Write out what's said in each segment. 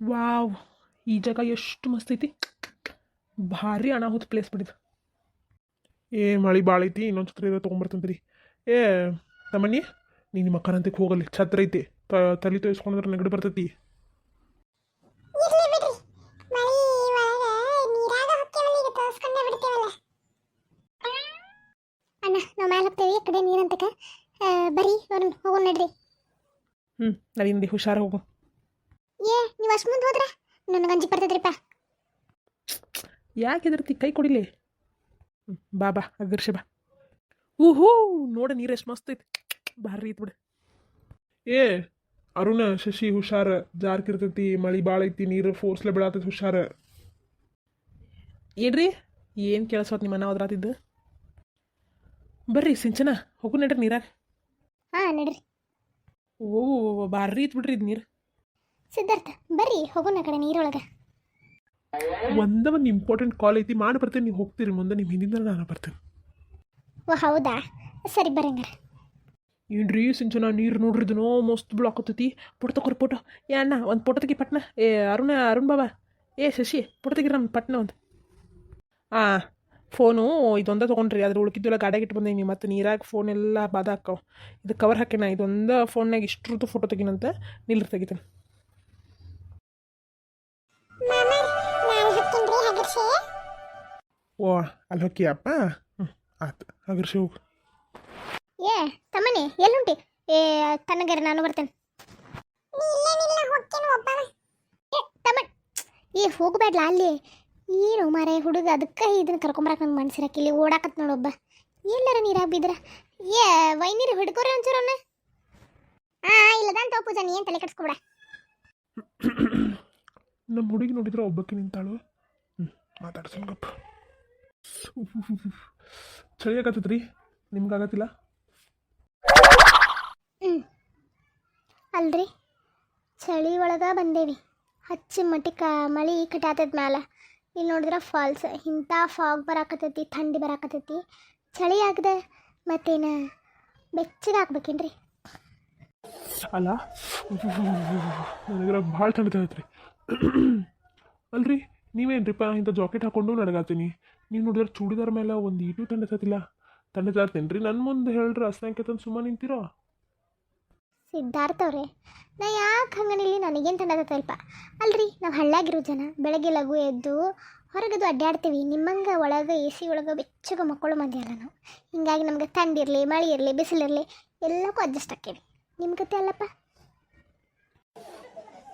Wow ಈ ಜಾಗ ಎಷ್ಟು ಮಸ್ತ್ ಐತಿ. ಭಾರಿ ಅನಾಹುತ ಪ್ಲೇಸ್ ಬಿಡಿದು. ಏ ಮಳೆ ಭಾಳ ಐತಿ ಇನ್ನೊಂದು ಛತ್ರ ಇದೆ ತೊಗೊಂಬರ್ತಂತ್ರಿ ಏ ತಮ್ಮನಿ ನೀನು ನಿಮ್ಮ ಹೋಗಲಿ ಛತ್ರ ಐತಿ. ತ ತಲೆ ತೋರಿಸ್ಕೊಂಡ್ರೆ ನೆಗಡಿ ಬರ್ತೈತಿ. ನಾವು ಮ್ಯಾಲ ಹೋಗ್ತೇವೆ ಈ ಕಡೆ ನೀರಂತಕ ಬರೀ ವರುಣ್ ಹೋಗೋಣ ನಡ್ರಿ. ಹ್ಞೂ ನಡೀನಿ ಹುಷಾರು ಹೋಗು. ಏ ನೀವು ಅಷ್ಟು ಮುಂದೆ ಹೋದ್ರೆ ನನಗೆ ಅಂಜಿ ಬರ್ತದ್ರಿಪ್ಪ ಯಾಕೆ ಹೆದರ್ತಿ? ಕೈ ಕೊಡಿಲಿ. ಬಾ ಬಾ ಅಗರ್ಷ ಬಾ. ಊಹೂ ನೋಡ ನೀರು ಎಷ್ಟು ಮಸ್ತ್ ಐತಿ. ಭಾರಿ ಐತಿ ಬಿಡು. ಏ ಅರುಣ ಶಶಿ ಹುಷಾರ ಜಾರ್ಕಿರ್ತೈತಿ ಮಳಿ ಭಾಳ ಐತಿ ನೀರು ಫೋರ್ಸ್ಲೆ ಬಿಡಾತೈತಿ ಹುಷಾರ. ಏನ್ರಿ? ಏನು ಕೇಳಿಸೋತ್ ನಿಮ್ಮ ಅನ್ನ ಓದ್ರಾತಿದ್ದು ಬರ್ರಿ ಸಿಂಚನ ಹೋಗು ನಡ್ರಿ ನೀರಾಗ. ಹಾಂ ನಡ್ರಿ. ಓ ಭಾರಿ ಐತಿ ಬಿಡ್ರಿ ಇದು ನೀರು. ಸಿದ್ಧಾರ್ಥ ಬರ್ರಿ ಹೋಗೋಣ ಕಡೆ ನೀರೊಳಗೆ. ಒಂದ ಒಂದು ಇಂಪಾರ್ಟೆಂಟ್ ಕಾಲ್ ಐತಿ ಮಾಡಿ ಬರ್ತೀನಿ ನೀವು ಹೋಗ್ತೀರಿ ಮುಂದೆ ನಿಮ್ಮ ಹಿಂದಿಂದ ನಾನು ಬರ್ತೀನಿ. ಓ ಹೌದಾ? ಸರಿ ಬರಂಗಾರ ಏನ್ರಿ ಸಿಂಚನ ನೀರು ನೋಡ್ರಿ ಇದನ್ನೋ ಮಸ್ತ್ ಬೀಳಾಕತ್ತೈತಿ ಪುಟ ತಗೋರಿ ಫೋಟೋ ಏ ಅಣ್ಣ ಒಂದು ಫೋಟೋ ತೆಗಿ ಪಟ್ನ. ಏ ಅರುಣ ಅರುಣ್ ಬಾಬಾ. ಏ ಶಶಿ ಪೋಟೋ ತೆಗಿರಿ ನಮ್ಮ ಪಟ್ನ ಒಂದು. ಹಾಂ ಫೋನು ಇದೊಂದ ತೊಗೊಂಡ್ರಿ ಅದ್ರ ಉಳ್ಕಿದ್ದೆಲ್ಲ ಗಾಡಿಗೆ ಇಟ್ಟು ಬಂದೀನಿ ಮತ್ತು ನೀರಾಗ ಫೋನ್ ಎಲ್ಲ ಬಾದ ಹಾಕವು ಇದು ಕವರ್ ಹಾಕಿನ ಇದೊಂದ ಫೋನ್ನಾಗ ಇಷ್ಟರದ್ದು ಫೋಟೋ ತೆಗಿನಂತ ನಿಲ್ರಿ ತೆಗಿತಾನೆ. ಓ ಅಲ್ಲಿ ಹೊಕ್ಕಿಯಪ್ಪ ಹ್ಞೂ ಆಯ್ತು ಹಗರ್ಷಿ ಹೋಗು. ಏ ತಮ್ಮನೆ ಎಲ್ಲುಂಟಿ ಏ ತನ್ನಗಾರ ನಾನು ಬರ್ತೇನೆ. ಏ ತಮ್ಮ ಏ ಹೋಗ್ಬೇಡ್ಲ ಅಲ್ಲಿ? ಏನು ಮಾರೇ ಹುಡುಗ ಅದಕ್ಕೆ ಇದನ್ನ ಕರ್ಕೊಂಬರಕ್ಕೆ ನನ್ನ ಮನ್ಸಿರಕ್ಕೆ ಇಲ್ಲಿ ಓಡಾಕತ್ ನೋಡೊಬ್ಬ ಎಲ್ಲರ ನೀರಾಗ ಬಿದ್ರ? ಏ ವೈನೀರು ಹಿಡ್ಕೋರಿ ಒಂಚೂರು ಅವನ್ನ ಹಾಂ ಇಲ್ಲದಂತ ಪೂಜಾ ನೀ ಏನು ತಲೆ ಕಟ್ಸ್ಕೊಬೇಡ ನಮ್ಮ ಹುಡುಗಿ ನೋಡಿದ್ರೆ ಒಬ್ಬಕ್ಕೆ ನಿಂತಾಳು. ಹ್ಞೂ ಮಾತಾಡ್ಸೋಣ ಗಪ್ಪ ಚಳಿ ನಿಮ್ಗಾಗತ್ತಿಲ್ಲ ನಿಮ್ಗೆ ಆಗತ್ತಿಲ್ಲ? ಹ್ಞೂ ಅಲ್ರಿ ಚಳಿ ಒಳಗೆ ಬಂದೇವಿ. ಹಚ್ಚಿ ಮಟ್ಟಿಕ ಮಳೆ ಕಟಾತದ ಮ್ಯಾಲ. ಇಲ್ಲಿ ನೋಡಿದ್ರೆ ಫಾಲ್ಸ್ ಇಂಥ ಫಾಗ್ ಬರಾಕತ್ತೈತಿ ಥಂಡಿ ಬರಾಕತ್ತೈತಿ. ಚಳಿ ಆಗದೆ ಮತ್ತೇನು ಬೆಚ್ಚಗೆ ಹಾಕ್ಬೇಕೇನ್ರಿ ಅಲ್ಲ? ನನಗೆ ಭಾಳ ತಣ್ಣತೈತ್ರಿ ಅಲ್ರಿ, ನೀವೇನ್ರಿಪ್ಪ ಇಂಥ ಜಾಕೆಟ್ ಹಾಕೊಂಡು ನಡಗಾತೀನಿ? ನೀವು ನೋಡಿದ್ರೆ ಚೂಡಿದಾರ ಮೇಲೆ ಒಂದು ಈಟು ತಣ್ಣತೈತಿಲ್ಲ ರೀ ನನ್ನ ಮುಂದೆ ಹೇಳ್ರಿ ತಂದು ಸುಮ್ಮ ನಿಂತಿರೋ? ಸಿದ್ಧಾರ್ಥ ಅವ್ರೆ, ನಾ ಯಾಕೆ ಹಂಗನಿಲ್ಲಿ ನನಗೇನು ತಂಡದತ್ತಲ್ಪ ಅಲ್ರಿ, ನಾವು ಹಳ್ಳಾಗಿರೋ ಜನ, ಬೆಳಗ್ಗೆ ಲಘು ಎದ್ದು ಹೊರಗದು ಅಡ್ಡಾಡ್ತೀವಿ ನಿಮ್ಮಂಗೆ ಒಳಗೆ ಎ ಸಿ ಒಳಗೆ ಬೆಚ್ಚಗೆ ಮಕ್ಕಳು ಮಂದಿ ನಾವು. ಹಿಂಗಾಗಿ ನಮ್ಗೆ ತಂಡಿರಲಿ ಮಳೆ ಇರಲಿ ಬಿಸಿಲಿರಲಿ ಎಲ್ಲಕ್ಕೂ ಅಡ್ಜಸ್ಟ್ ಆಕ್ಕೇವಿ ನಿಮ್ಮ ಕತೆ ಅಲ್ಲಪ್ಪ.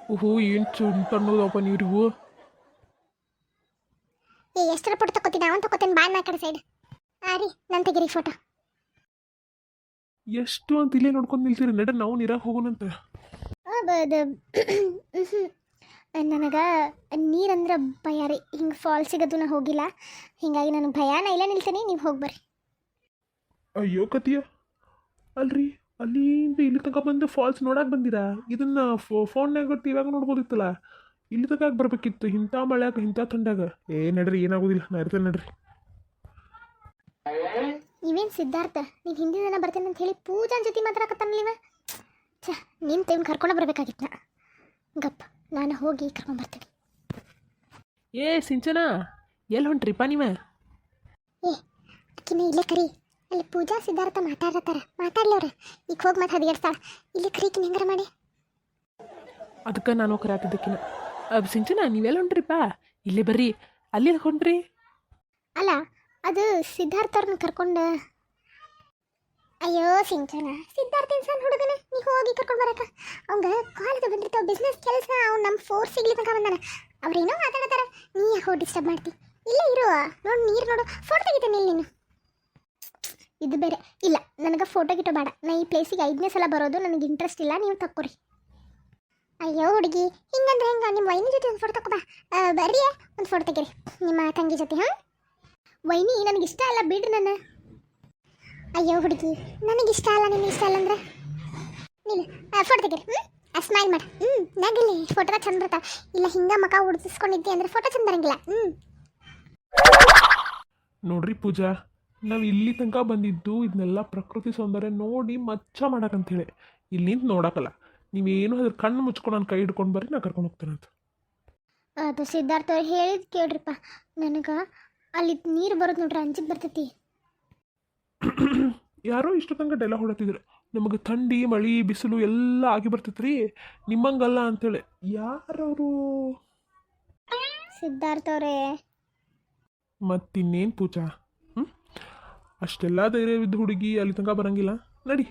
ಓಹೋ ಏನು ಚುಂಟ ನೀವು ಏ ಎಷ್ಟರ ಫೋಟೋ ತಗೋತೀನಿ ಅವನು ತಗೋತೀನಿ ಬಾಯ್ ನಾ ಕಡೆ ಸೈಡ್. ಹಾಂ ರೀ ನಾನು ತೆಗಿರಿ ಫೋಟೋ ಎಷ್ಟು ಅಂತ ಇಲ್ಲೇ ನೋಡ್ಕೊಂಡು ನಿಲ್ತೀರಿ. ನಡ ನಾವು ನೀರಾಗ ಹೋಗೋಣಂತ ನನಗೆ ನೀರಂದ್ರೆ ಭಯ ರೀ. ಹಿಂಗೆ ಫಾಲ್ಸಿಗದು ನಾ ಹೋಗಿಲ್ಲ. ಹಿಂಗಾಗಿ ನನಗೆ ಭಯನ ಇಲ್ಲ ಇಲ್ಲೇ ನಿಲ್ತೀನಿ. ನೀವು ಹೋಗಿ ಬರ್ರಿ. ಅಯ್ಯೋ ಕತಿಯ ಅಲ್ರಿ. ಅಲ್ಲಿಂದ ಇಲ್ಲಿ ತನಕ ಬಂದು ಫಾಲ್ಸ್ ನೋಡಕ್ಕೆ ಬಂದಿರಾ? ಇದನ್ನ ಫೋನ್ನಾಗ ಇವಾಗ ನೋಡ್ಬೋದಿತ್ತಲ್ಲ? ಇಲ್ಲಿ ತನಕ ಬರ್ಬೇಕಿತ್ತು? ಇಂಥ ಮಳ್ಯಾಗ ಇಂಥ ತಂಡಾಗ ಏ ನಡ್ರಿ ಏನಾಗೋದಿಲ್ಲ. ನಾ ಇರ್ತೇನೆ ನಡ್ರಿ. ಇವೇನು ಸಿದ್ಧಾರ್ಥ? ನೀನು ಹಿಂದಿನ ದಿನ ಬರ್ತೇನೆ ಅಂತ ಹೇಳಿ ಪೂಜಾನ್ ಜೊತೆ ಮಾತಾಡಕತ್ತಾನಲ್ಲಿವ ಛ ನಿನ್ನ ಟೈಮ್ ಕರ್ಕೊಂಡು ಬರ್ಬೇಕಾಗಿತ್ತು ನಾ ಗಪ್ ನಾನು ಹೋಗಿ ಕರ್ಕೊಂಬರ್ತೀನಿ ಏ ಸಿಂಚನಾ ಎಲ್ಲಿ ಹೊಂಟ್ರಿಪ್ಪ ನೀವೇ? ಏ ಅಕ್ಕಿನ ಇಲ್ಲೇ ಕರಿ. ಅಲ್ಲಿ ಪೂಜಾ ಸಿದ್ಧಾರ್ಥ ಮಾತಾಡತ್ತಾರ ಮಾತಾಡ್ಲವ್ರ ಈಗ ಹೋಗಿ ಮತ್ತೆ ಹದಿಗೆಡ್ತಾಳ ಇಲ್ಲಿ ಕ್ರೀಕ್ ಹೆಂಗಾರ ಮಾಡಿ? ಅದಕ್ಕೆ ನಾನು ಕರಾತಿದ್ದಕ್ಕಿನ ಅಬ್ ಸಿಂಚನ ನೀವೆಲ್ಲ ಹೊಂಟ್ರಿಪ್ಪ ಇಲ್ಲಿ ಬರ್ರಿ. ಅಲ್ಲಿ ಹೊಂಟ್ರಿ? ಅಲ್ಲ ಅದು ಸಿದ್ಧಾರ್ಥ ಅವ್ರನ್ನ ಕರ್ಕೊಂಡು. ಅಯ್ಯೋ ಸಿಂಚನ ಸಿದ್ಧಾರ್ಥ ಸಣ್ಣ ಹುಡುಗನ? ನೀ ಹೋಗಿ ಕರ್ಕೊಂಡು ಬರಕ ಅವಂಗ ಕಾಲೇಜ್ ಬಂದಿರ್ತಾವ ಬಿಸ್ನೆಸ್ ಕೆಲಸ ಅವ್ನು ನಮ್ಮ ಫೋರ್ಸ್ ಸಿಗ್ಲಿ ತನಕ ಬಂದಾನ. ಅವ್ರೇನೋ ಮಾತಾಡತಾರ ನೀ ಯಾಕೆ ಹೋಗಿ ಡಿಸ್ಟರ್ಬ್ ಮಾಡ್ತಿ? ಇಲ್ಲೇ ಇರುವ ನೋಡು ನೀರು ನೋಡು. ಫೋಟೋ ತೆಗಿತೇನೆ ಇಲ್ಲಿ ನೀನು. ಇದು ಬೇರೆ. ಇಲ್ಲ, ನನಗೆ ಫೋಟೋ ಗಿಟೋ ಬೇಡ. ನಾ ಈ ಪ್ಲೇಸಿಗೆ ಐದನೇ ಸಲ ಬರೋದು, ನನಗೆ ಇಂಟ್ರೆಸ್ಟ್ ಇಲ್ಲ, ನೀವು ತಕ್ಕೋರಿ. ಅಯ್ಯೋ ಹುಡುಗಿ, ಹಿಂಗಂದ್ರೆ ಹೆಂಗ? ನಿಮ್ಮ ವೈನಿ ಜೊತೆ ಒಂದು ಫೋಟೋ ತಗೋಬಾ ಬರ್ರಿ, ಒಂದು ಫೋಟೋ ತೆಗೀರಿ. ನಿಮ್ಮ ತಂಗಿ ಜೊತೆ, ಹಾಂ? ವೈನಿ ನನಗೆ ಇಷ್ಟ ಅಲ್ಲ, ಬಿಡ್ರಿ ನನ್ನ. ಅಯ್ಯೋ ಹುಡುಗಿ, ನನಗೆ ಇಷ್ಟ ಅಲ್ಲ, ನಿಮ್ಗೆ ಇಷ್ಟ ಅಲ್ಲ ಅಂದ್ರೆ? ನೀನು ಫೋಟೋ ತೆಗೀರಿ ಹ್ಞೂ ಸ್ಮೈಲ್ ಮಾಡಿ. ಹ್ಞೂ ನಗಲಿ ಫೋಟೋ ಚಂದ ಬರ್ತಾವ ಇಲ್ಲ, ಹಿಂಗೆ ಮಕ ಉಡ್ಸಿಸ್ಕೊಂಡಿದ್ದೆ ಅಂದ್ರೆ ಫೋಟೋ ಚಂದ ಬರಂಗಿಲ್ಲ. ಹ್ಞೂ ನೋಡ್ರಿ ಪೂಜಾ ನಾವು ಇಲ್ಲಿ ತನಕ ಬಂದಿದ್ದು ಇದನ್ನೆಲ್ಲ ಪ್ರಕೃತಿ ಸೌಂದರ್ಯ ನೋಡಿ ಮಚ್ಚ ಮಾಡೋಕಂತೇಳಿ ಇಲ್ಲಿ ನಿಂತು ನೋಡಕ್ಕಲ್ಲ ನೀವೇನು ಅದ್ರ ಕಣ್ಣು ಮುಚ್ಕೊಂಡು ನಾನು ಕೈ ಹಿಡ್ಕೊಂಡು ಬರ್ರಿ ನಾ ಕರ್ಕೊಂಡು ಹೋಗ್ತೇನೆ ಅಂತ. ಅದು ಸಿದ್ಧಾರ್ಥ ಅವ್ರು ಹೇಳಿದ್ ಕೇಳ್ರಿಪ್ಪ. ನನಗೆ ಅಲ್ಲಿ ನೀರು ಬರೋದು ನೋಡ್ರಿ ಅಂಜಿಗೆ ಬರ್ತೈತಿ. ಯಾರೋ ಇಷ್ಟು ತನಕ ಡೈಲಾಗ್ ಹೊಡತಿದ್ರು. ನಮಗೆ ಥಂಡಿ ಮಳಿ ಬಿಸಿಲು ಎಲ್ಲ ಆಗಿ ಬರ್ತೈತ್ರಿ. ರೀ ನಿಮ್ಮಂಗಲ್ಲ ಅಂತೇಳಿ ಯಾರವರು? ಸಿದ್ಧಾರ್ಥ ಅವರೇ. ಮತ್ತಿನ್ನೇನು ಪೂಜಾ? ಅಷ್ಟೆಲ್ಲ ಧೈರ್ಯವಿದ್ದ ಹುಡುಗಿ ಅಲ್ಲಿ ತನಕ ಬರಂಗಿಲ್ಲ. ನಡಿ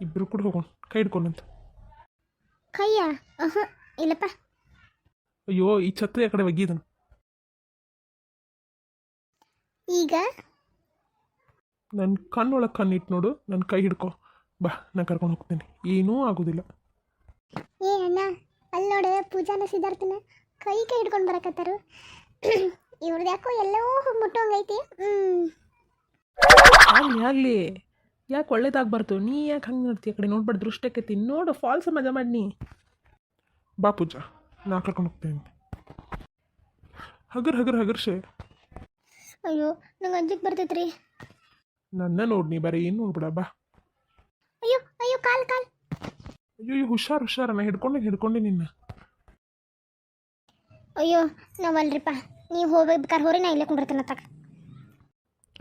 ಇಬ್ಬರು ಕೂಡ ಹೋಗೋಣ ಕೈ ಹಿಡ್ಕೊಂಡಂತ. ಕೈಯ? ಅಹ ಇಲ್ಲಪ್ಪ. ಅಯ್ಯೋ ಈ ಛತ್ರಿ ಆ ಕಡೆ ಒಗ್ಗಿದನು. ಈಗ? ನನ್ನ ಕಣ್ಣೊಳಗೆ ಕಣ್ಣಿಟ್ಟು ನೋಡು ನನ್ನ ಕೈ ಹಿಡ್ಕೊ. ಬಾ ನಾನು ಕರ್ಕೊಂಡು ಹೋಗ್ತೀನಿ. ಏನೂ ಆಗೋದಿಲ್ಲ. ಏ ಅಣ್ಣ ಅಲ್ಲಿ ನೋಡೆ ಪೂಜಾನ ಸಿದ್ಧಾರ್ಥನ ಕೈ ಕೈ ಹಿಡ್ಕೊಂಡು ಬರಕತ್ತಾರು. ಇವ್ರದ್ದು ಯಾಕೋ ಎಲ್ಲೋ ಹೋಗಿ ಮುಟ್ಟೋಂಗೈತಿ. ಹ್ಮ್. ಆಗಲಿ ಆಗಲಿ ಯಾಕೆ ಒಳ್ಳೇದಾಗಬಾರ್ದು? ನೀ ಯಾಕೆ ಹಂಗೆ ನೋಡ್ತೀಯ ಆ ಕಡೆ? ನೋಡ್ಬಾರ್ದು ದೃಷ್ಟಕ್ಕೆ ನೋಡು ಫಾಲ್ಸ್ ಮಜಾ ಮಾಡಿ ಬಾಪೂಜಾ ಬಾ ಪೂಜಾ ನಾ ಕರ್ಕೊಂಡು ಹೋಗ್ತೇನೆ. ಹಗರ್ ಹಗರ್ ಹಗರ್ ಶೇ. ಅಯ್ಯೋ ನಂಗೆ ಅಂಜಿಗೆ ಬರ್ತೈತ್ರಿ. ನನ್ನ ನೋಡಿ ನೀ ಬರೀ ಏನು ನೋಡ್ಬಿಡ ಬಾ. ಅಯ್ಯೋ ಅಯ್ಯೋ ಕಾಲ್ ಕಾಲ್. ಅಯ್ಯೋ ಅಯ್ಯೋ ಹುಷಾರು ಹುಷಾರ ನಾ ಹಿಡ್ಕೊಂಡೆ ಹಿಡ್ಕೊಂಡೆ ನಿನ್ನ. ಅಯ್ಯೋ ನಾವಲ್ರಿಪ್ಪ. ನೀವು ಹೋಗ್ಬೇಕಾರೆ ಹೋರಿ ನಾ ಇಲ್ಲೇ ಕುಂಡಿರ್ತೇನೆ ತಗ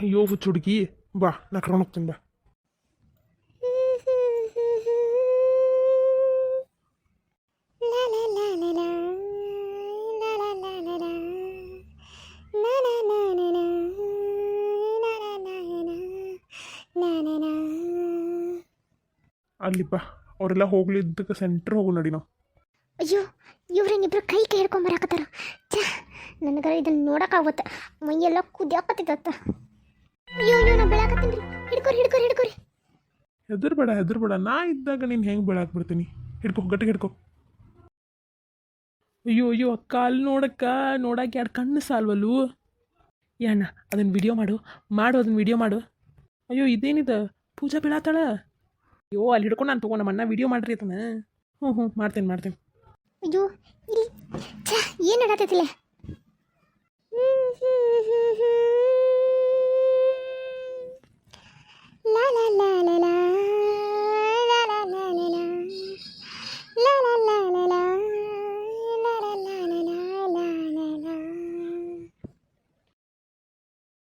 ಹುಚ್ಚು ಹುಡುಗಿ. ಬಾ, ನಾ ಕರ್ಕೊಂಡು ಹೋಗ್ತೀನಿ, ಬಾ. ಅಲ್ಲಿ ಬಾ, ಅವರೆಲ್ಲ ಹೋಗ್ಲಿದ್ದಕ್ಕೆ ಸೆಂಟ್ರ್ ಹೋಗು ನಡಿ ನಾವು. ಅಯ್ಯೋ, ಇವ್ರೇನಿಬ್ರು ಕೈ ಕೈ ಹಿಡ್ಕೊಂಡ್ ಬರಾಕತ್ತಾರ? ಛ, ನನಗರ ಇದನ್ನ ನೋಡಕ್ಕಾಗತ್ತ ಮೈಯೆಲ್ಲ ಕುದಿಯಾಕತ್ತಿದತ್ತ. ಅಯ್ಯೋ ಅಯ್ಯೋ ನಾ ಬೆಳಕತ್ತೀನಿ ಹಿಡ್ಕೊರಿ ಹಿಡ್ಕೊರಿ ಹಿಡ್ಕೊರಿ. ಹೆದರ್ಬೇಡ ಹೆದರ್ಬೇಡ. ನಾ ಇದ್ದಾಗ ನೀನು ಹೆಂಗೆ ಬೀಳಾಕ್ ಬಿಡ್ತೀನಿ ಹಿಡ್ಕೊ ಗಟ್ಟಿಗೆ ಹಿಡ್ಕೊ. ಅಯ್ಯೋ ಅಯ್ಯೋ ಅಕ್ಕ ಅಲ್ಲಿ ನೋಡಕ್ಕ ನೋಡಕ್ಕೆ ಎರಡು ಕಣ್ಣು ಸಾಲ್ವಲ್ಲು? ಯಾಣ ಅದನ್ನು ವಿಡಿಯೋ ಮಾಡು. ಮಾಡು ಅದನ್ನು ವಿಡಿಯೋ ಮಾಡು. ಅಯ್ಯೋ ಇದೇನಿದ? ಪೂಜಾ ಬೀಳಾತಾಳ? ಅಯ್ಯೋ ಅಲ್ಲಿ ಹಿಡ್ಕೊಂಡು ನಾನು ತೊಗೊಂಡು ನಮ್ಮ ಅಣ್ಣ ವಿಡಿಯೋ ಮಾಡ್ರಿ ಅದನ್ನ ಹ್ಞೂ ಹ್ಞೂ ಮಾಡ್ತೇನೆ ಮಾಡ್ತೇನೆ. ಅಯ್ಯೋ ಇಲ್ಲಿ ಏನು ನಡತೈತಿಲ್ಲ